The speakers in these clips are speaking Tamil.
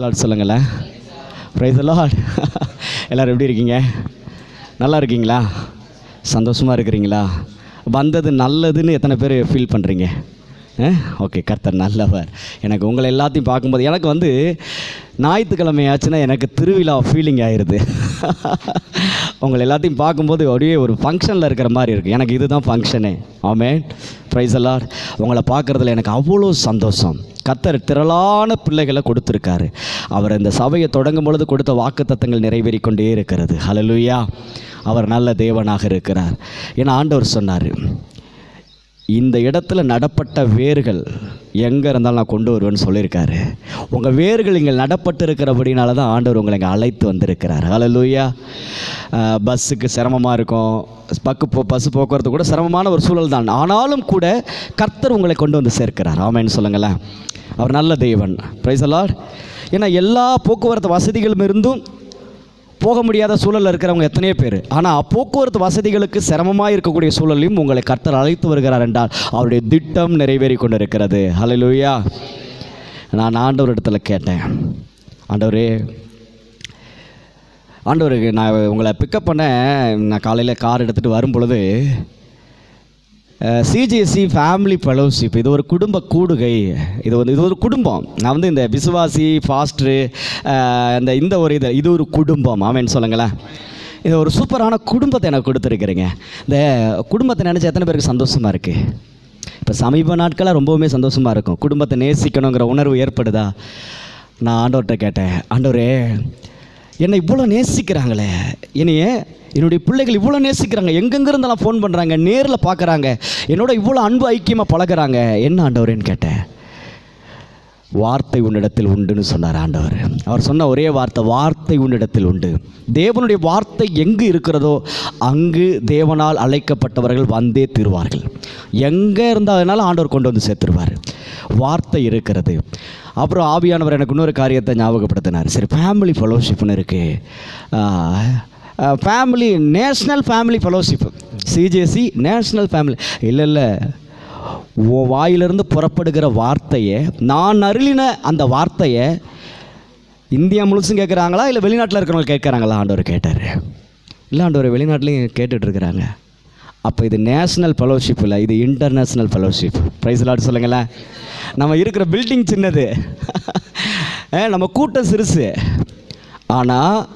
லாட் சொல்லுங்களேன். ப்ரைஸ் லாட் எல்லோரும் எப்படி இருக்கீங்க? நல்லா இருக்கீங்களா? சந்தோஷமாக இருக்கிறீங்களா? வந்தது நல்லதுன்னு எத்தனை பேர் ஃபீல் பண்ணுறீங்க ஓகே கர்த்தர் நல்லவர். எனக்கு உங்களை எல்லாத்தையும் பார்க்கும்போது எனக்கு வந்து ஞாயிற்றுக்கிழமை ஆச்சுன்னா எனக்கு திருவிழா ஃபீலிங் ஆயிடுது உங்களை எல்லாத்தையும் பார்க்கும்போது அப்படியே ஒரு ஃபங்க்ஷனில் இருக்கிற மாதிரி இருக்குது எனக்கு இதுதான் ஃபங்க்ஷனே ஆமே ப்ரைஸ் எல்லார் உங்களை பார்க்குறதுல எனக்கு அவ்வளோ சந்தோஷம். கத்தர் திரளான பிள்ளைகளை கொடுத்துருக்காரு. அவர் இந்த சபையை தொடங்கும் பொழுது கொடுத்த வாக்குத்தத்தங்கள் நிறைவேறி கொண்டே இருக்கிறது. ஹலலுயா அவர் நல்ல தேவனாக இருக்கிறார். ஏன்னா ஆண்டவர் சொன்னார் இந்த இடத்துல நடப்பட்ட வேர்கள் எங்கே இருந்தாலும் நான் கொண்டு வருவேன்னு சொல்லியிருக்காரு. உங்கள் வேர்கள் இங்கே நடப்பட்டு இருக்கிறபடினால தான் ஆண்டவர் உங்களை இங்கே அழைத்து வந்திருக்கிறார். அலலூயா பஸ்ஸுக்கு சிரமமாக இருக்கும். பக்கு போ பஸ் போக்குவரத்து கூட சிரமமான ஒரு சூழல் தான். ஆனாலும் கூட கர்த்தர் உங்களை கொண்டு வந்து சேர்க்கிறார். ஆமேன்னு சொல்லுங்களேன். அவர் நல்ல தெய்வன் பிரைஸ் அலாட் ஏன்னா எல்லா போக்குவரத்து வசதிகளும் இருந்தும் போக முடியாத சூழலில் இருக்கிறவங்க எத்தனையோ பேர். ஆனால் போக்குவரத்து வசதிகளுக்கு சிரமமாக இருக்கக்கூடிய சூழலையும் உங்களை கர்த்தர் அழைத்து வருகிறார் என்றால் அவருடைய திட்டம் நிறைவேறி கொண்டு இருக்கிறது ஹalleluya நான் ஆண்டவர் இடத்துல கேட்டேன். ஆண்டவரே ஆண்டவருக்கு நான் உங்களை பிக்கப் பண்ண நான் காலையில் கார் எடுத்துகிட்டு வரும் பொழுது சிஜிஎஸ்சி ஃபேமிலி ஃபெலோஷிப் இது ஒரு குடும்ப கூடுகை. இது வந்து இது ஒரு குடும்பம். நான் வந்து இந்த விசுவாசி ஃபாஸ்ட்ரு இந்த இந்த ஒரு இது இது ஒரு குடும்பம். ஆமேன்னு சொல்லுங்களேன். இது ஒரு சூப்பரான குடும்பத்தை எனக்கு கொடுத்துருக்குறீங்க. இந்த குடும்பத்தை நினச்சி எத்தனை பேருக்கு சந்தோஷமாக இருக்குது இப்போ சமீப நாட்களாக ரொம்பவுமே சந்தோஷமாக இருக்கும். குடும்பத்தை நேசிக்கணுங்கிற உணர்வு ஏற்படுதா? நான் ஆண்டவர்கிட்ட கேட்டேன். ஆண்டவரே என்னை இவ்வளோ நேசிக்கிறாங்களே. என்னைய என்னுடைய பிள்ளைகள் இவ்வளோ நேசிக்கிறாங்க. எங்கெங்கிருந்தெல்லாம் ஃபோன் பண்ணுறாங்க நேரில் பார்க்குறாங்க என்னோட இவ்வளோ அன்பு ஐக்கியமாக பழகுறாங்க. என்ன ஆண்டவரேன்னு கேட்டேன். வார்த்தை உன்னிடத்தில் உண்டுன்னு சொன்னார் ஆண்டவர். அவர் சொன்ன ஒரே வார்த்தை வார்த்தை உன்னிடத்தில் உண்டு. தேவனுடைய வார்த்தை எங்கு இருக்கிறதோ அங்கு தேவனால் அழைக்கப்பட்டவர்கள் வந்தே தீருவார்கள். எங்கே இருந்தாலும் ஆண்டவர் கொண்டு வந்து சேர்த்துருவார். வார்த்தை இருக்கிறது. அப்புறம் ஆவியானவர் எனக்கு இன்னொரு காரியத்தை ஞாபகப்படுத்தினார். சரி ஃபேமிலி ஃபெலோஷிப்னு இருக்குது family national family fellowship CJC national family இல்லை இல்லை. உன் வாயிலிருந்து புறப்படுகிற வார்த்தையை நான் அருளின அந்த வார்த்தையை இந்தியா முழுசும் கேட்குறாங்களா? இல்லை வெளிநாட்டில் இருக்கிறவங்க கேட்குறாங்களா? ஆண்டவர் கேட்டார். இல்லை ஆண்டவர் வெளிநாட்டிலையும் கேட்டுட்ருக்குறாங்க. அப்போ இது நேஷ்னல் ஃபெலோஷிப் இல்லை இது இன்டர்நேஷ்னல் ஃபெலோஷிப் ப்ரைஸ் லாட் சொல்லுங்களேன். நம்ம இருக்கிற பில்டிங் சின்னது. ஏ நம்ம கூட்டம் சிறுசு. ஆனால்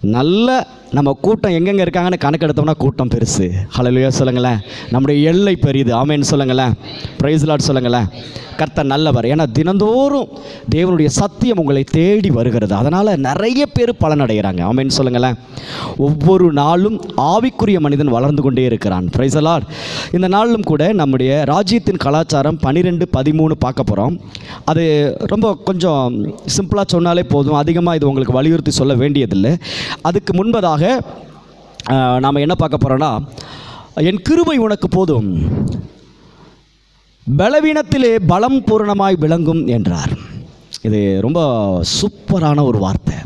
நல்ல நம்ம கூட்டம் எங்கெங்கே இருக்காங்கன்னு கணக்கெடுத்தோம்னா கூட்டம் பெருசு. ஹalleluya சொல்லுங்களேன். நம்முடைய எல்லை பெரியது. ஆமேன்னு சொல்லுங்களேன். ப்ரைஸ் லாட் சொல்லுங்களேன். கர்த்தர் நல்லவர். ஏன்னா தினந்தோறும் தேவனுடைய சத்தியம் உங்களை தேடி வருகிறது. அதனால் நிறைய பேர் பலனடைகிறாங்க ஆமேன்னு சொல்லுங்களேன். ஒவ்வொரு நாளும் ஆவிக்குரிய மனிதன் வளர்ந்து கொண்டே இருக்கிறான். ப்ரைஸ் லாட் இந்த நாளிலும் கூட நம்முடைய ராஜ்யத்தின் கலாச்சாரம் பன்னிரெண்டு பதிமூணு பார்க்க போகிறோம் அது ரொம்ப கொஞ்சம் சிம்பிளாக சொன்னாலே போதும். அதிகமாக இது உங்களுக்கு வலியுறுத்தி சொல்ல வேண்டியதில்லை. அதுக்கு முன்பதாக நாம் என்ன பார்க்க போகிறோன்னா என் கிருபை உனக்கு போதும். பலவீனத்திலே பலம் பூரணமாய் விளங்கும் என்றார். இது ரொம்ப சூப்பரான ஒரு வார்த்தை.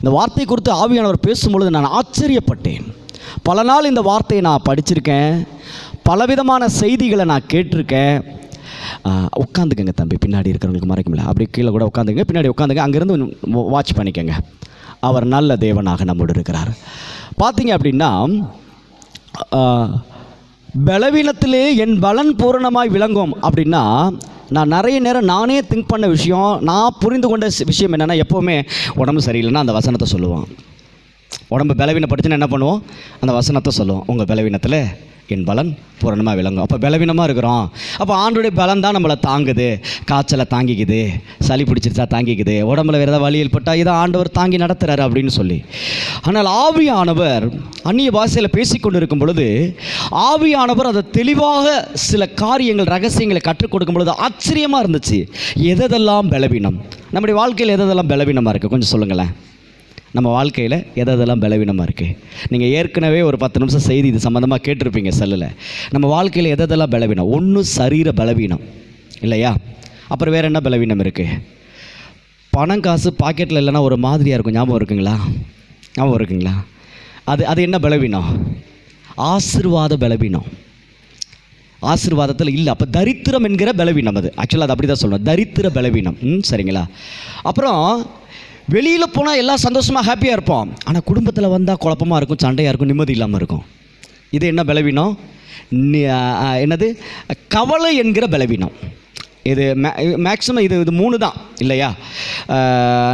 இந்த வார்த்தை குறித்து ஆவியானவர் பேசும்பொழுது நான் ஆச்சரியப்பட்டேன். பல நாள் இந்த வார்த்தையை நான் படிச்சிருக்கேன். பலவிதமான செய்திகளை நான் கேட்டிருக்கேன். உட்காந்துக்கங்க தம்பி பின்னாடி இருக்கிறவங்களுக்கு மறைக்கும்ல. அப்படி கீழே கூட உட்காந்துங்க பின்னாடி உட்காந்துங்க அங்கேருந்து வாட்ச் பண்ணிக்கங்க. அவர் நல்ல தேவனாக நம்மோடு இருக்கிறார். பார்த்தீங்க அப்படின்னா பலவீனத்திலே என் பலன் பூரணமாய் விளங்கும் அப்படின்னா நான் நிறைய நேரம் நானே திங்க் பண்ண விஷயம் நான் புரிந்து கொண்ட சி- விஷயம் என்னென்னா எப்போவுமே உடம்பு சரியில்லைன்னா அந்த வசனத்தை சொல்லுவான். உடம்பு பலவீனப்படுச்சுன்னா என்ன பண்ணுவோம்? அந்த வசனத்தை சொல்லுவோம். உங்கள் பலவீனத்தில் என் பலன் பூரணமாக விளங்கும். அப்போ பலவீனமாக இருக்கிறோம். அப்போ ஆண்டுடைய பலம் தான் நம்மளை தாங்குது. காய்ச்சலை தாங்கிக்குது. சளி பிடிச்சிருச்சா தாங்கிக்குது. உடம்புல வேறு ஏதாவது வழியில் ஏற்பட்டால் இதை ஆண்டவர் தாங்கி நடத்துகிறாரு அப்படின்னு சொல்லி. ஆனால் ஆவியானவர் அந்நிய பாஷையில் பேசிக்கொண்டு இருக்கும் பொழுது ஆவியானவர் அதை தெளிவாக சில காரியங்கள் ரகசியங்களை கற்றுக் கொடுக்கும் பொழுது ஆச்சரியமாக இருந்துச்சு. எதெல்லாம் பலவீனம்? நம்முடைய வாழ்க்கையில் எதெல்லாம் பலவீனமாக இருக்குது கொஞ்சம் சொல்லுங்களேன். நம்ம வாழ்க்கையில் எதை எதெல்லாம் பலவீனமாக இருக்குது நீங்கள் ஏற்கனவே ஒரு பத்து நிமிஷம் செய்தி இது சம்மந்தமாக கேட்டிருப்பீங்க செல்லில். நம்ம வாழ்க்கையில் எதை எதெல்லாம் பலவீனம்? ஒன்று சரீர பலவீனம். இல்லையா? அப்புறம் வேறு என்ன பலவீனம் இருக்குது பணம் காசு பாக்கெட்டில் இல்லைன்னா ஒரு மாதிரியாக இருக்கும். ஞாபகம் இருக்குங்களா? ஞாபகம் இருக்குங்களா? அது அது என்ன பலவீனம்? ஆசிர்வாத பலவீனம். ஆசீர்வாதத்தில் இல்லை. அப்போ தரித்திரம் என்கிற பலவீனம் அது. ஆக்சுவலாக அது அப்படி தான் சொல்லணும் தரித்திர பலவீனம். ம் சரிங்களா? அப்புறம் வெளியில் போனால் எல்லாம் சந்தோஷமாக ஹாப்பியாக இருப்போம். ஆனால் குடும்பத்தில் வந்தால் குழப்பமாக இருக்கும் சண்டையாக இருக்கும் நிம்மதி இல்லாமல் இருக்கும். இது என்ன பலவீனம்? என்னது? கவலை என்கிற பலவீனம். இது மேக்ஸிமம் இது இது மூணு தான் இல்லையா?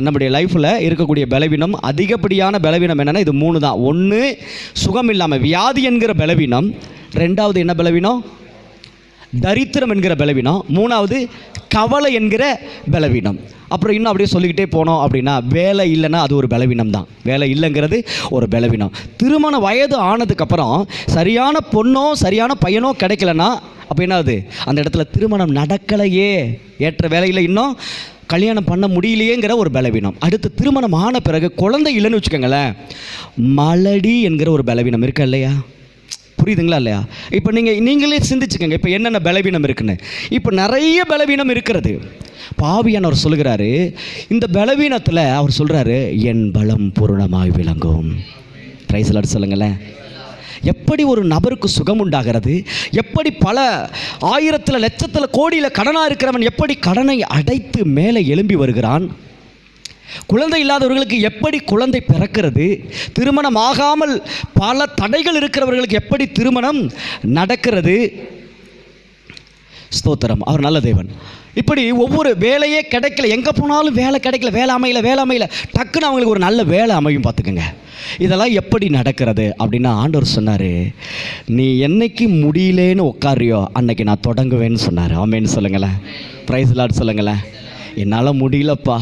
நம்முடைய லைஃப்பில் இருக்கக்கூடிய பலவீனம் அதிகப்படியான பலவீனம் என்னென்னா இது மூணு தான். ஒன்று சுகம் இல்லாமல் வியாதி என்கிற பலவீனம். ரெண்டாவது என்ன பலவீனம்? தரித்திரம் என்கிற பலவீனம். மூணாவது கவலை என்கிற பலவீனம். அப்புறம் இன்னும் அப்படியே சொல்லிக்கிட்டே போனோம் அப்படின்னா வேலை இல்லைன்னா அது ஒரு பலவீனம் தான். வேலை இல்லைங்கிறது ஒரு பலவீனம். திருமண வயது ஆனதுக்கப்புறம் சரியான பொண்ணோ சரியான பையனோ கிடைக்கலன்னா அப்போ என்னது அந்த இடத்துல திருமணம் நடக்கலையே. ஏற்ற வேலையில் இன்னும் கல்யாணம் பண்ண முடியலையேங்கிற ஒரு பலவீனம். அடுத்து திருமணம் ஆன பிறகு குழந்தை இல்லைன்னு வச்சுக்கோங்களேன் மலடி என்கிற ஒரு பலவீனம் இருக்கா இல்லையா? புரியுதுங்களா இல்லையா? இப்போ நீங்கள் நீங்களே சிந்திச்சுக்கோங்க இப்போ என்னென்ன பலவீனம் இருக்குன்னு. இப்போ நிறைய பலவீனம் இருக்கிறது. பாவியானவர் சொல்லுகிறாரு இந்த பலவீனத்தில் அவர் சொல்கிறாரு என் பலம் பூரணமாய் விளங்கும். ரைஸ்லாட் சொல்லுங்களேன். எப்படி ஒரு நபருக்கு சுகம் உண்டாகிறது? எப்படி பல ஆயிரத்தில் லட்சத்தில் கோடியில் கடனாக இருக்கிறவன் எப்படி கடனை அடைத்து மேலே எழும்பி வருகிறான்? குழந்தை இல்லாதவர்களுக்கு எப்படி குழந்தை பிறக்கிறது? திருமணம் ஆகாமல் பல தடைகள் இருக்கிறவர்களுக்கு எப்படி திருமணம் நடக்கிறது? ஸ்தோத்திரம். அவர் நல்ல தேவன். இப்படி ஒவ்வொரு வேலையே கிடைக்கல. எங்கே போனாலும் வேலை கிடைக்கல. வேலை அமையல வேலை அமையல. டக்குன்னு அவங்களுக்கு ஒரு நல்ல வேலை அமையும் பார்த்துக்கோங்க. இதெல்லாம் எப்படி நடக்கிறது? அப்படின்னு ஆண்டவர் சொன்னார் நீ என்னைக்கு முடியலேன்னு உட்காரியோ அன்னைக்கு நான் தொடங்குவேன்னு சொன்னார். ஆமேன்னு சொல்லுங்களேன். ப்ரைஸ் லாட் சொல்லுங்களேன். என்னால் முடியலப்பா.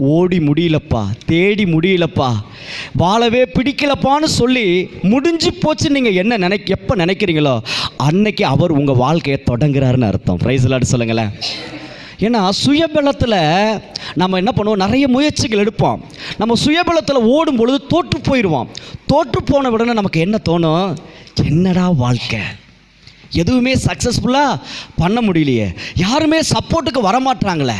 ஓடி முடியலப்பா தேடி முடியலப்பா. வாழவே பிடிக்கலப்பான்னு சொல்லி முடிஞ்சு போச்சு நீங்கள் என்ன நினை எப்போ நினைக்கிறீங்களோ அன்னைக்கு அவர் உங்கள் வாழ்க்கையை தொடங்குறாருன்னு அர்த்தம். ப்ரைஸ் லாட் சொல்லுங்களேன். ஏன்னா சுயபலத்தில் நம்ம என்ன பண்ணுவோம்? நிறைய முயற்சிகள் எடுப்போம். நம்ம சுயபலத்தில் ஓடும் பொழுது தோற்று போயிடுவோம். தோற்று போன உடனே நமக்கு என்ன தோணும்? என்னடா வாழ்க்கை? எதுவுமே சக்ஸஸ்ஃபுல்லாக பண்ண முடியலையே. யாருமே சப்போர்ட்டுக்கு வரமாட்டாங்களே.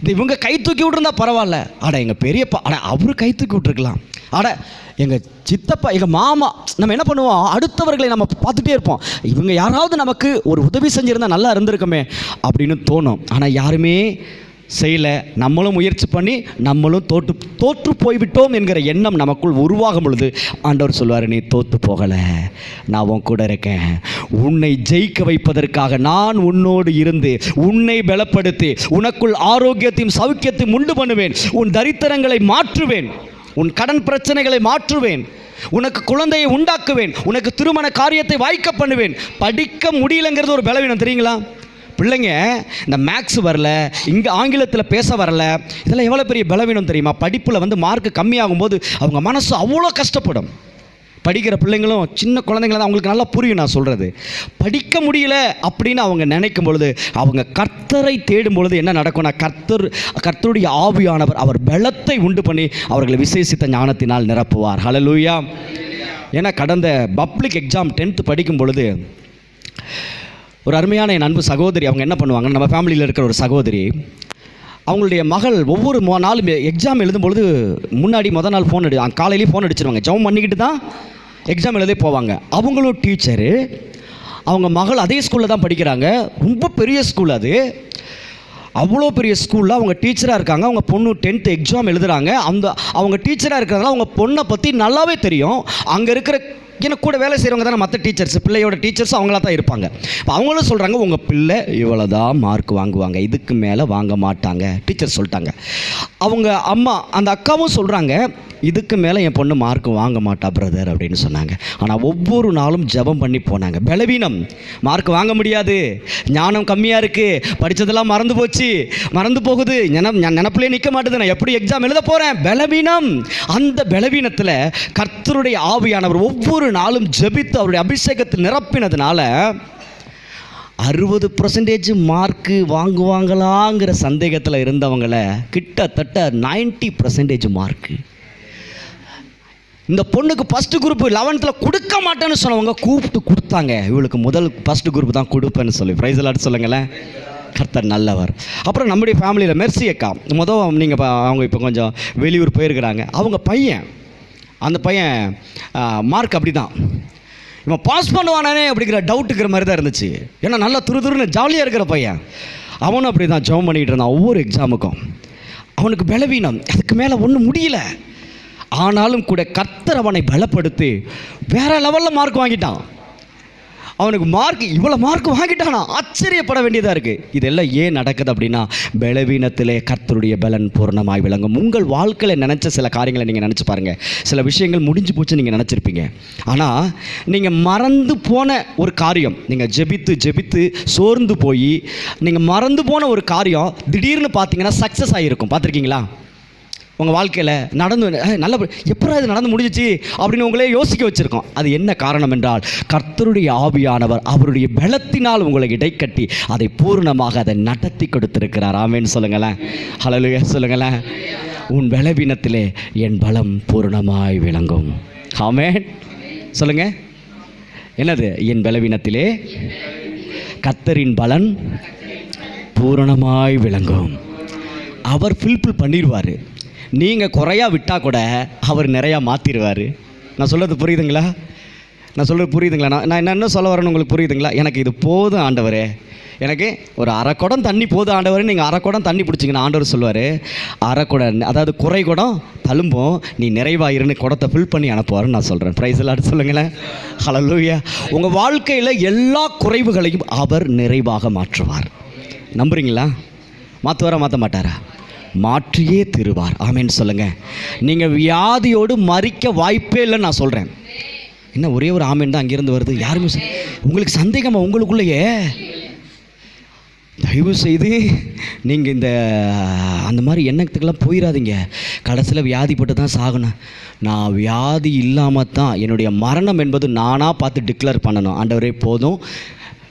இது இவங்க கை தூக்கி விட்டுருந்தா பரவாயில்ல. அட எங்கள் பெரியப்பா அட அவரு கை தூக்கி விட்டுருக்கலாம். அட எங்கள் சித்தப்பா எங்கள் மாமா நம்ம என்ன பண்ணுவோம்? அடுத்தவர்களை நம்ம பார்த்துட்டே இருப்போம். இவங்க யாராவது நமக்கு ஒரு உதவி செஞ்சுருந்தா நல்லா இருந்திருக்குமே அப்படின்னு தோணும். ஆனால் யாருமே செய்யலை. நம்மளும் முயற்சி பண்ணி நம்மளும் தோற்று தோற்று போய்விட்டோம் என்கிற எண்ணம் நமக்குள் உருவாகும் பொழுது ஆண்டவர் சொல்வார் நீ தோற்று போகலை. நான் உன் கூட இருக்கேன். உன்னை ஜெயிக்க வைப்பதற்காக நான் உன்னோடு இருந்து உன்னை பலப்படுத்தி உனக்குள் ஆரோக்கியத்தையும் சௌக்கியத்தையும் உண்டு பண்ணுவேன். உன் தரித்திரங்களை மாற்றுவேன். உன் கடன் பிரச்சனைகளை மாற்றுவேன். உனக்கு குழந்தையை உண்டாக்குவேன். உனக்கு திருமண காரியத்தை வாய்க்க பண்ணுவேன். படிக்க முடியலங்கிறது ஒரு பலவீனம் தெரியுங்களா? பிள்ளைங்க இந்த மேக்ஸ் வரல இங்கே ஆங்கிலத்தில் பேச வரல இதெல்லாம் எவ்வளோ பெரிய பலவீனம் தெரியுமா? படிப்பில் வந்து மார்க் கம்மியாகும்போது அவங்க மனசு அவ்வளோ கஷ்டப்படும். படிக்கிற பிள்ளைங்களும் சின்ன குழந்தைங்கள தான் அவங்களுக்கு நல்லா புரியும் நான் சொல்கிறது படிக்க முடியல அப்படின்னு அவங்க நினைக்கும் பொழுது அவங்க கர்த்தரை தேடும் பொழுது என்ன நடக்கும்னா கர்த்தர் கர்த்தருடைய ஆவியானவர் அவர் பலத்தை உண்டு பண்ணி அவர்களை விசேஷித்த ஞானத்தினால் நிரப்புவார். ஹலலூயா ஏன்னா கடந்த பப்ளிக் எக்ஸாம் டென்த்து படிக்கும் பொழுது ஒரு அருமையான என் அன்பு சகோதரி அவங்க என்ன பண்ணுவாங்க நம்ம ஃபேமிலியில் இருக்கிற ஒரு சகோதரி அவங்களுடைய மகள் ஒவ்வொரு மொ நாளும் எக்ஸாம் எழுதும் பொழுது முன்னாடி மொதல் நாள் ஃபோன் அடி காலையிலேயே ஃபோன் அடிச்சிருவாங்க. ஜவம் பண்ணிக்கிட்டு தான் எக்ஸாம் எழுதே போவாங்க. அவங்களும் டீச்சரு அவங்க மகள் அதே ஸ்கூலில் தான் படிக்கிறாங்க. ரொம்ப பெரிய ஸ்கூல் அது. அவ்வளோ பெரிய ஸ்கூலில் அவங்க டீச்சராக இருக்காங்க. அவங்க பொண்ணு டென்த்து எக்ஸாம் எழுதுகிறாங்க அந்த அவங்க டீச்சராக இருக்கிறதால அவங்க பொண்ணை பற்றி நல்லாவே தெரியும். அங்கே இருக்கிற எனக்கு கூட வேலை செய்கிறவங்க தானே மற்ற டீச்சர்ஸ் பிள்ளையோட டீச்சர்ஸ் அவங்களா தான் இருப்பாங்க. இப்போ அவங்களும் சொல்கிறாங்க உங்கள் பிள்ளை இவ்வளோ தான் மார்க் வாங்குவாங்க. இதுக்கு மேலே வாங்க மாட்டாங்க. டீச்சர் சொல்லிட்டாங்க. அவங்க அம்மா அந்த அக்காவும் சொல்கிறாங்க இதுக்கு மேலே என் பொண்ணு மார்க் வாங்க மாட்டா பிரதர் அப்படின்னு சொன்னாங்க. ஆனால் ஒவ்வொரு நாளும் ஜெபம் பண்ணி போனாங்க. பலவீனம். மார்க் வாங்க முடியாது. ஞானம் கம்மியாக இருக்குது படித்ததெல்லாம் மறந்து போச்சு. மறந்து போகுது. நின நினப்பிலே நிற்க மாட்டேது. நான் எப்படி எக்ஸாம் எழுத போகிறேன் பலவீனம். அந்த பலவீனத்தில் கர்த்தருடைய ஆவியானவர் ஒவ்வொரு நாளும் ஜெபித்து அவருடைய அபிஷேகத்தில் நிரப்பினதுனால அறுபது பர்சன்டேஜ் மார்க்கு வாங்குவாங்களாங்கிற சந்தேகத்தில் இருந்தவங்கள கிட்டத்தட்ட 90% பர்சன்டேஜ் மார்க்கு இந்த பொண்ணுக்கு ஃபஸ்ட்டு குரூப் லெவன்த்தில் கொடுக்க மாட்டேன்னு சொன்னவங்க கூப்பிட்டு கொடுத்தாங்க. இவளுக்கு முதல் ஃபஸ்ட்டு குரூப் தான் கொடுப்பேன்னு சொல்லி. ப்ரைஸ் விளாட்டு சொல்லுங்களேன். கர்த்தர் நல்லவர். அப்புறம் நம்முடைய ஃபேமிலியில் மெர்சி அக்கா முதல் நீங்கள் அவங்க இப்போ கொஞ்சம் வெளியூர் போயிருக்கிறாங்க. அவங்க பையன் அந்த பையன் மார்க் அப்படி தான் இவன் பாஸ் பண்ணுவானே அப்படிங்கிற டவுட்டுக்கிற மாதிரி தான் இருந்துச்சு. ஏன்னா நல்லா துரு துருன்னு ஜாலியாக இருக்கிற பையன். அவனும் அப்படி தான் ஜெபம் பண்ணிகிட்டு இருந்தான் ஒவ்வொரு எக்ஸாமுக்கும் அவனுக்கு பலவீனம். அதுக்கு மேலே ஒன்றும் முடியல. ஆனாலும் கூட கர்த்தர் அவனை பலப்படுத்தி வேற லெவலில் மார்க் வாங்கிட்டான். அவனுக்கு மார்க் இவ்வளோ மார்க் வாங்கிட்டானா? ஆச்சரியப்பட வேண்டியதாக இருக்குது இதெல்லாம் ஏன் நடக்குது அப்படின்னா பலவீனத்திலே கர்த்தருடைய பலன் பூர்ணமாய் விளங்கும். உங்கள் வாழ்க்கையில் நினச்ச சில காரியங்களை நீங்கள் நினச்சி பாருங்கள் சில விஷயங்கள் முடிஞ்சு போச்சு நீங்கள் நினச்சிருப்பீங்க. ஆனால் நீங்கள் மறந்து போன ஒரு காரியம் நீங்கள் ஜெபித்து ஜெபித்து சோர்ந்து போய் நீங்கள் மறந்து போன ஒரு காரியம் திடீர்னு பார்த்தீங்கன்னா சக்ஸஸ் ஆகிருக்கும் பார்த்துருக்கீங்களா? உங்கள் வாழ்க்கையில் நடந்து நல்ல எப்படா இது நடந்து முடிஞ்சிச்சு அப்படின்னு உங்களே யோசிக்க வச்சுருக்கோம். அது என்ன காரணம் என்றால் கர்த்தருடைய ஆவியானவர் அவருடைய பலத்தினால் உங்களை இடைக்கட்டி அதை பூர்ணமாக அதை நடத்தி கொடுத்திருக்கிறார். ஆமேன்னு சொல்லுங்களேன். ஹலலுயா சொல்லுங்களேன். உன் பலவீனத்திலே என் பலம் பூர்ணமாய் விளங்கும். ஆமேன். சொல்லுங்க. என்னது? என் பலவீனத்திலே கர்த்தரின் பலன் பூரணமாய் விளங்கும். அவர் ஃபில்ஃபில் பண்ணிடுவார் நீங்கள் குறையா விட்டால் கூட அவர் நிறையா மாற்றிடுவார் நான் சொல்கிறது புரியுதுங்களா? நான் சொல்கிறது புரியுதுங்களா? நான் நான் என்ன சொல்ல வரேன்னு உங்களுக்கு புரியுதுங்களா? எனக்கு இது போதும் ஆண்டவரே. எனக்கு ஒரு அரை குடம் தண்ணி போதும் ஆண்டவர். நீங்கள் அரை குடம் தண்ணி பிடிச்சிங்கன்னு ஆண்டவர் சொல்லுவார். அரை குடம் அதாவது குறை குடம் தழும்பும் நீ நிறைவாயிருன்னு குடத்தை ஃபில் பண்ணி அனுப்புவார்னு நான் சொல்கிறேன் ப்ரைஸ் எல்லாம் சொல்லுங்களேன். ஹலலூயா உங்கள் வாழ்க்கையில் எல்லா குறைவுகளையும் அவர் நிறைவாக மாற்றுவார். நம்புறீங்களா? மாற்றுவாரா மாற்ற மாட்டாரா மாற்றியே திருவார். ஆமேன்னு சொல்லுங்கள் நீங்கள் வியாதியோடு மறிக்க வாய்ப்பே இல்லைன்னு நான் சொல்கிறேன் என்ன ஒரே ஒரு ஆமேன் தான் அங்கேருந்து வருது? யாருமே உங்களுக்கு சந்தேகமா? உங்களுக்குள்ளேயே? தயவு செய்து நீங்கள் இந்த அந்த மாதிரி எண்ணத்துக்கெல்லாம் போயிடாதீங்க கடைசியில் வியாதிப்பட்டு தான் சாகணும். நான் வியாதி இல்லாமல் தான் என்னுடைய மரணம் என்பது நானாக பார்த்து டிக்ளேர் பண்ணணும். ஆண்டவரே போதும்.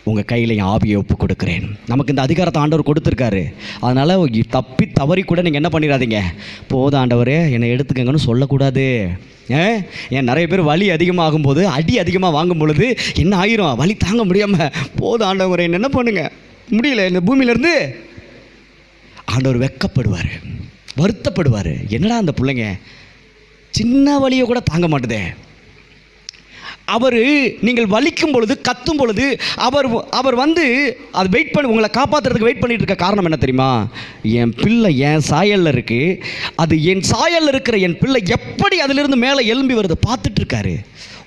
உங்கள் கையில் என் ஆவியை ஒப்பு கொடுக்குறேன். நமக்கு இந்த அதிகாரத்தை ஆண்டவர் கொடுத்துருக்காரு. அதனால் தப்பி தவறி கூட நீங்கள் என்ன பண்ணிடாதீங்க. போதும் ஆண்டவரே என்னை எடுத்துக்கங்கன்னு சொல்லக்கூடாது. ஏன் நிறைய பேர் வலி அதிகமாகும் போது அடி அதிகமாக வாங்கும் பொழுது என்ன ஆயிரும்? வலி தாங்க முடியாமல் போதும் ஆண்டவர் என்ன என்ன பண்ணுங்க? முடியல இந்த பூமியிலேருந்து. ஆண்டவர் வெக்கப்படுவார். வருத்தப்படுவார். என்னடா அந்த பிள்ளைங்க? சின்ன வழியை கூட தாங்க மாட்டுதே. அவர் நீங்கள் வலிக்கும் பொழுது கத்தும் பொழுது அவர் அவர் வந்து அது வெயிட் பண்ணி உங்களை காப்பாற்றுறதுக்கு வெயிட் பண்ணிட்டு இருக்க காரணம் என்ன தெரியுமா? என் பிள்ளை என் சாயலில் இருக்குது அது என் சாயலில் இருக்கிற என் பிள்ளை எப்படி அதிலிருந்து மேலே எழும்பி வருது பார்த்துட்டு இருக்காரு.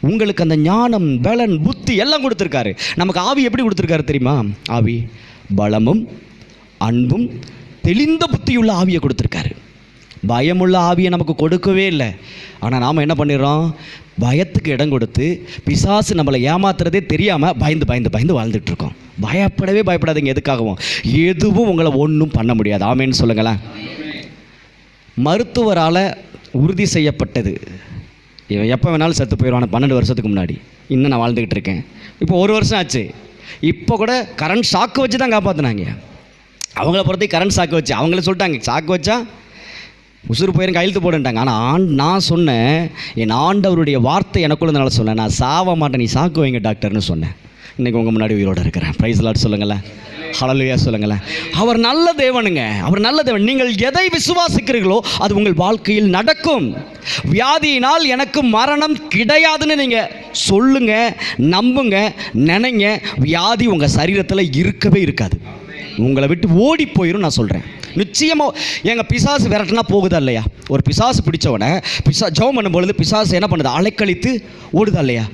உங்களுக்கு அந்த ஞானம் பலன் புத்தி எல்லாம் கொடுத்துருக்காரு. நமக்கு ஆவி எப்படி கொடுத்துருக்காரு தெரியுமா? ஆவி பலமும் அன்பும் தெளிந்த புத்தியுள்ள ஆவியை கொடுத்துருக்காரு. பயமுள்ள ஆவியை நமக்கு கொடுக்கவே இல்லை. ஆனால் நாம் என்ன பண்ணிடுறோம்? பயத்துக்கு இடம் கொடுத்து பிசாசு நம்மளை ஏமாத்துறதே தெரியாமல் பயந்து பயந்து பயந்து வாழ்ந்துட்டுருக்கோம் பயப்படவே பயப்படாதீங்க. எதுக்காகவும்? எதுவும் உங்களை ஒன்றும் பண்ண முடியாது. ஆமேன்னு சொல்லுங்களேன். மருத்துவரால் உறுதி செய்யப்பட்டது. இவன் எப்போ வேணாலும் செத்து போயிடுவான். பன்னெண்டு வருஷத்துக்கு முன்னாடி. இன்னும் நான் வாழ்ந்துக்கிட்டு இருக்கேன். இப்போ ஒரு வருஷம் ஆச்சு. இப்போ கூட கரண்ட் ஷாக்கு வச்சு தான் காப்பாற்றினாங்க அவங்கள பொறுத்த கரண்ட் ஷாக்கு வச்சு. அவங்கள சொல்லிட்டாங்க ஷாக்கு வச்சா உசுறு போயிரும் கையெழுத்து போடுன்ட்டாங்க. ஆனால் ஆண் நான் சொன்னேன் என் ஆண்டவருடைய வார்த்தை எனக்குள்ளதுனால சொன்னேன். நான் சாவ மாட்டேன் நீ சாக்கு வைங்க டாக்டர்னு சொன்னேன். இன்றைக்கி உங்கள் முன்னாடி உயிரோட இருக்கிறேன். ப்ரைஸ் லாட் சொல்லுங்களேன். ஹலலுயா சொல்லுங்களேன். அவர் நல்ல தேவனுங்க. அவர் நல்ல தேவன். நீங்கள் எதை விசுவாசிக்கிறீர்களோ அது உங்கள் வாழ்க்கையில் நடக்கும். வியாதியினால் எனக்கு மரணம் கிடையாதுன்னு நீங்கள் சொல்லுங்க நம்புங்க நினைங்க. வியாதி உங்கள் சரீரத்தில் இருக்கவே இருக்காது. உங்களை விட்டு ஓடி போயிடும் நான் சொல்கிறேன் நிச்சயமாக எங்கள் பிசாசு விரட்டினா போகுதா இல்லையா? ஒரு பிசாசு பிடிச்சவனை பிசா ஜெபம் பண்ணும்பொழுது பிசாசு என்ன பண்ணுது? அலைக்கழித்து ஓடுதா இல்லையா?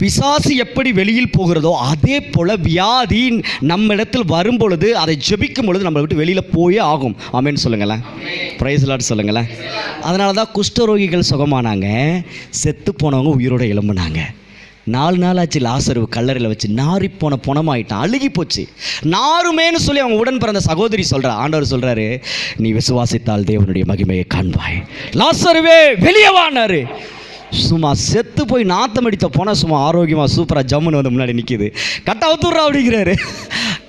பிசாசு எப்படி வெளியில் போகிறதோ அதே போல் வியாதி நம்ம இடத்தில் வரும்பொழுது அதை ஜெபிக்கும் பொழுது நம்மளை விட்டு வெளியில் போயே ஆகும். ஆமேன்னு சொல்லுங்களேன். ப்ரைஸ்லாட் சொல்லுங்களேன். அதனால தான் குஷ்டரோகிகள் சுகமானாங்க செத்து போனவங்க உயிரோடு எழும்புனாங்க. நாலு நாள் ஆச்சு லாசரு கல்லறையில் வச்சு நாரி போன புணமாயிட்டான். அழுகி போச்சு. நாருமேன்னு சொல்லி அவங்க உடன் பிறந்த சகோதரி சொல்கிறா ஆண்டவர் சொல்கிறாரு நீ விசுவாசித்தால் தேவனுடைய மகிமையை காண்பாய். லாசருவே வெளியே வானாரு சும்மா செத்து போய் நாத்தம் அடித்த போனால் சும்மா ஆரோக்கியமாக சூப்பராக ஜம்முன்னு வந்து முன்னாடி நிற்கிது கட்டை அவுத்துட்றா அப்படிங்கிறாரு.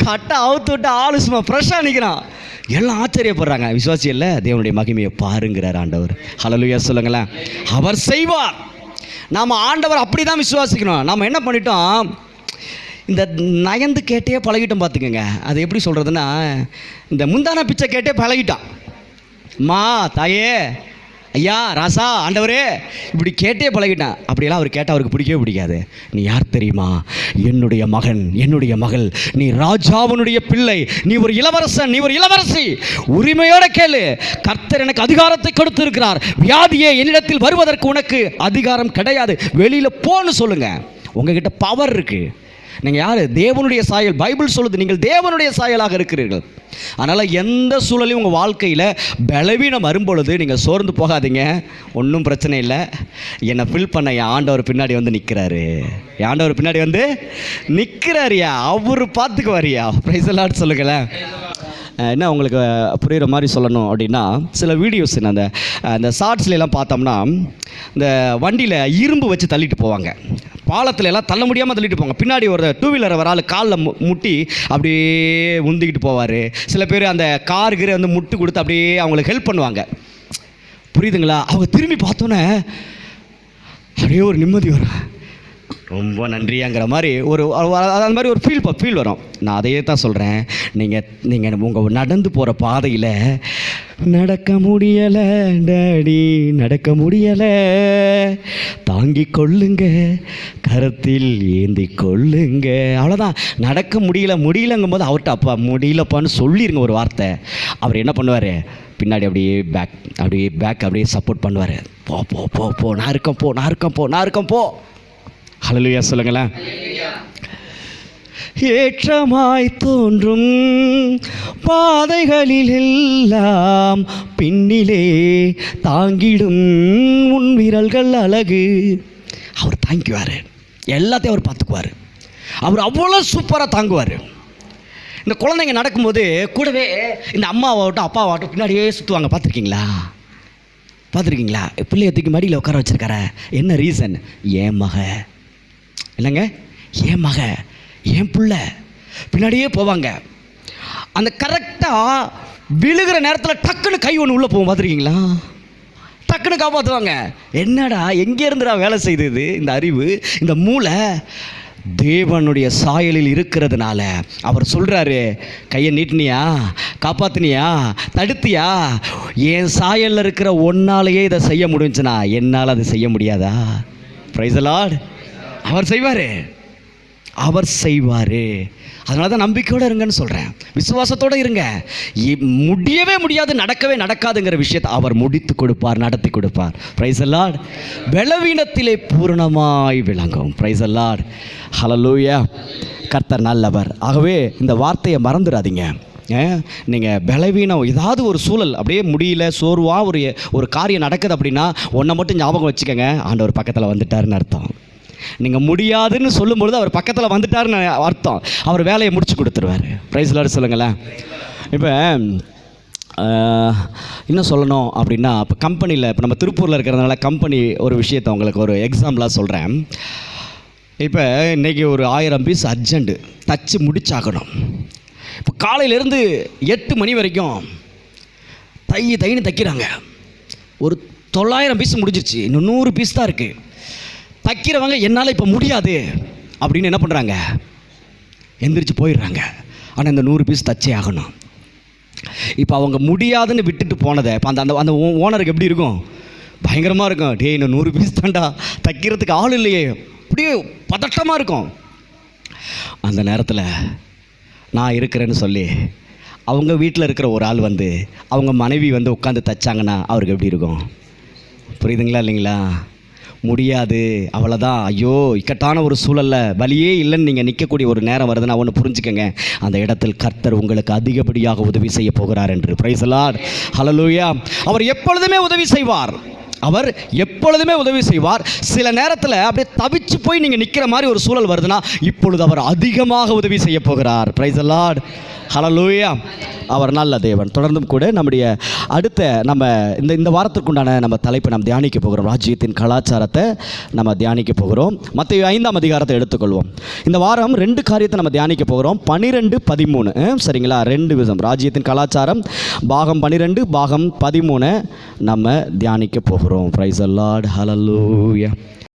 கட்டை அவுத்து விட்டு ஆளு சும்மா ஃப்ரெஷ்ஷாக நிற்கிறான் எல்லாம் ஆச்சரியப்படுறாங்க. விசுவாசி இல்லை தேவனுடைய மகிமையை பாருங்கிறார் ஆண்டவர். ஹலலுயா சொல்லுங்களேன். அவர் செய்வார். நாம் ஆண்டவர் அப்படி தான் விசுவாசிக்கணும். நாம் என்ன பண்ணிட்டோம்? இந்த நயந்து கேட்டே பழகிட்டோம் பார்த்துக்கோங்க. அது எப்படி சொல்கிறதுன்னா இந்த முந்தான பிச்சை கேட்டே பழகிட்டான். மா தாயே ஐயா ராசா ஆண்டவரே. இப்படி கேட்டே பழகிட்டேன் அப்படியெல்லாம் அவர் கேட்டால் அவருக்கு பிடிக்கவே பிடிக்காது. நீ யார் தெரியுமா? என்னுடைய மகன் என்னுடைய மகள். நீ ராஜாவனுடைய பிள்ளை. நீ ஒரு இளவரசன் நீ ஒரு இளவரசி. உரிமையோட கேளு. கர்த்தர் எனக்கு அதிகாரத்தை கொடுத்திருக்கிறார். வியாதியே என்னிடத்தில் வருவதற்கு உனக்கு அதிகாரம் கிடையாது. வெளியில் போன்னு சொல்லுங்கள் உங்ககிட்ட பவர் இருக்குது நீங்கள் யார்? தேவனுடைய சாயல். பைபிள் சொல்லுது நீங்கள் தேவனுடைய சாயலாக இருக்கிறீர்கள். அதனால் எந்த சூழலையும் உங்கள் வாழ்க்கையில் பலவீனம் வரும்பொழுது நீங்கள் சோர்ந்து போகாதீங்க. ஒன்றும் பிரச்சனை இல்லை. என்னை ஃபில் பண்ண என் ஆண்டவர் பின்னாடி வந்து நிற்கிறாரு என் ஆண்டவர் பின்னாடி வந்து நிற்கிறாரியா அவர் பார்த்துக்குவாரியா? ப்ரைஸ் எல்லாம் சொல்லுங்களேன். என்ன உங்களுக்கு புரிகிற மாதிரி சொல்லணும் அப்படின்னா சில வீடியோஸ் அந்த அந்த ஷார்ட்ஸ்லாம் பார்த்தோம்னா இந்த வண்டியில் இரும்பு வச்சு தள்ளிட்டு போவாங்க. பாலத்தில் எல்லாம் தள்ள முடியாமல் தள்ளிட்டு போவாங்க பின்னாடி ஒரு டூ வீலர் வர ஆள் காலில் முட்டி அப்படியே உந்திக்கிட்டு போவார். சில பேர் அந்த காருக்கு வந்து முட்டு கொடுத்து அப்படியே அவங்களுக்கு ஹெல்ப் பண்ணுவாங்க. புரியுதுங்களா? அவங்க திரும்பி பார்த்தோன்னே அப்படியே ஒரு நிம்மதி வரும். ரொம்ப நன்றியாங்கிற மாதிரி ஒரு அந்த மாதிரி ஒரு ஃபீல் ஃபீல் வரும். நான் அதையே தான் சொல்கிறேன் நீங்கள் நீங்கள் உங்கள் நடந்து போகிற பாதையில் நடக்க முடியலை டாடி நடக்க முடியலை. தாங்கி கொள்ளுங்க கரத்தில் ஏந்தி கொள்ளுங்க. அவ்வளோதான் நடக்க முடியல முடியலங்கும் போது அவர்கிட்ட அப்பா முடியலப்பான்னு சொல்லிடுங்க ஒரு வார்த்தை. அவர் என்ன பண்ணுவார்? பின்னாடி அப்படியே பேக் அப்படியே பேக் அப்படியே சப்போர்ட் பண்ணுவார். போ போ போ போ நான் இருக்கேன் போ நான் இருக்கேன் போ நான் இருக்கேன் போ. ஹலலுயா சொல்லுங்களேன். ஏற்றமாய் தோன்றும் பாதைகளில் எல்லாம் பின்னிலே தாங்கிடும் உன் விரல்கள் அழகு. அவர் தாங்கிக்குவார். எல்லாத்தையும் அவர் பார்த்துக்குவார். அவர் அவ்வளோ சூப்பராக தாங்குவார். இந்த குழந்தைங்க நடக்கும்போது கூடவே இந்த அம்மாவாகட்டும் அப்பாவாகட்டும் பின்னாடியே சுற்றுவாங்க பார்த்துருக்கீங்களா? பார்த்துருக்கீங்களா? பிள்ளைய தூக்கி மடியில் உட்கார வச்சுருக்காரு. என்ன ரீசன் ஏன் மக. இல்லைங்க என் மக? என் புள்ள? பின்னாடியே போவாங்க. அந்த கரெக்டாக விழுகிற நேரத்தில் டக்குன்னு கை ஒன்று உள்ளே போகும் பார்த்துருக்கீங்களா? டக்குன்னு காப்பாற்றுவாங்க என்னடா எங்கே இருந்துடா வேலை செய்தது இந்த அறிவு? இந்த மூளை தேவனுடைய சாயலில் இருக்கிறதுனால. அவர் சொல்கிறாரு கையை நீட்டினியா? காப்பாத்தினியா? தடுத்தியா? என் சாயலில் இருக்கிற ஒன்னாலேயே இதை செய்ய முடிஞ்சுனா என்னால் அதை செய்ய முடியாதா? ப்ரைஸ் லார்ட் அவர் செய்வார். அவர் செய்வார். அதனால தான் நம்பிக்கையோடு இருங்கன்னு சொல்கிறேன் விசுவாசத்தோடு இருங்க. இ- முடியவே முடியாது நடக்கவே நடக்காதுங்கிற விஷயத்தை அவர் முடித்து கொடுப்பார் நடத்தி கொடுப்பார். ப்ரைஸ் அல்லாட் பலவீனத்திலே பூரணமாய் விளங்கும். ப்ரைஸ் அல்லாட் ஹலலூயா கர்த்தர் நல்லவர். ஆகவே இந்த வார்த்தையை மறந்துடாதீங்க. நீங்கள் பலவீனம் ஏதாவது ஒரு சூழல் அப்படியே முடியல சோர்வாக ஒரு ஒரு காரியம் நடக்குது அப்படின்னா ஒன்றை மட்டும் ஞாபகம் வச்சுக்கோங்க. ஆண்டவர் பக்கத்தில் வந்துட்டாருன்னு அர்த்தம். நீங்கள் முடியாதுன்னு சொல்லும்பொழுது அவர் பக்கத்தில் வந்துட்டாருன்னு அர்த்தம். அவர் வேலையை முடிச்சு கொடுத்துருவார். ப்ரைஸ்லாடு சொல்லுங்களேன். இப்போ இன்னும் சொல்லணும் அப்படின்னா இப்போ கம்பெனியில் இப்போ நம்ம திருப்பூரில் இருக்கிறதுனால கம்பெனி ஒரு விஷயத்தை உங்களுக்கு ஒரு எக்ஸாம்பிளாக சொல்கிறேன் இப்போ இன்றைக்கி ஒரு ஆயிரம் பீஸ் அர்ஜெண்ட்டு தச்சு முடிச்சாகணும். இப்போ காலையிலேருந்து எட்டு மணி வரைக்கும் தை தைன்னு தைக்கிறாங்க. ஒரு தொள்ளாயிரம் பீஸ் முடிஞ்சிருச்சு. இன்னும் நூறு பீஸ் தான் இருக்குது தைக்கிறவங்க என்னால் இப்போ முடியாது. அப்படின்னு என்ன பண்ணுறாங்க எந்திரிச்சு போயிடுறாங்க. ஆனால் இந்த நூறு பீஸ் தச்சே ஆகணும். இப்போ அவங்க முடியாதுன்னு விட்டுட்டு போனதை இப்போ அந்த அந்த அந்த ஓனருக்கு எப்படி இருக்கும்? பயங்கரமாக இருக்கும். டேய் இன்னும் நூறு பீஸ் தாண்டா தைக்கிறதுக்கு ஆள் இல்லையே. அப்படியே பதட்டமாக இருக்கும். அந்த நேரத்தில் நான் இருக்கிறேன்னு சொல்லி அவங்க வீட்டில் இருக்கிற ஒரு ஆள் வந்து அவங்க மனைவி வந்து உட்காந்து தைச்சாங்கன்னா அவருக்கு எப்படி இருக்கும்? புரியுதுங்களா இல்லைங்களா? முடியாது. அவ்வளோதான் ஐயோ இக்கட்டான ஒரு சூழலில் வழியே இல்லைன்னு நீங்கள் நிற்கக்கூடிய ஒரு நேரம் வருதுன்னா ஒன்று புரிஞ்சுக்கங்க. அந்த இடத்தில் கர்த்தர் உங்களுக்கு அதிகப்படியாக உதவி செய்ய போகிறார் என்று. பிரைசலார் ஹலலூயா அவர் எப்பொழுதுமே உதவி செய்வார். அவர் எப்பொழுதுமே உதவி செய்வார். சில நேரத்தில் அப்படியே தவிச்சு போய் நீங்கள் நிற்கிற மாதிரி ஒரு சூழல் வருதுன்னா இப்பொழுது அவர் அதிகமாக உதவி செய்ய போகிறார். பிரைஸ் லார்ட் ஹலலூயா அவர் நல்ல தேவன். தொடர்ந்தும் கூட நம்முடைய அடுத்த நம்ம இந்த இந்த வாரத்திற்குண்டான நம்ம தலைப்பை நம்ம தியானிக்க போகிறோம். ராஜ்யத்தின் கலாச்சாரத்தை நம்ம தியானிக்க போகிறோம். மற்ற ஐந்தாம் அதிகாரத்தை எடுத்துக்கொள்வோம். இந்த வாரம் ரெண்டு காரியத்தை நம்ம தியானிக்க போகிறோம். பனிரெண்டு பதிமூணு. சரிங்களா? ரெண்டு விதம். ராஜ்யத்தின் கலாச்சாரம் பாகம் பனிரெண்டு பாகம் பதிமூணு நம்ம தியானிக்க போகிறோம். Price allot hallelujah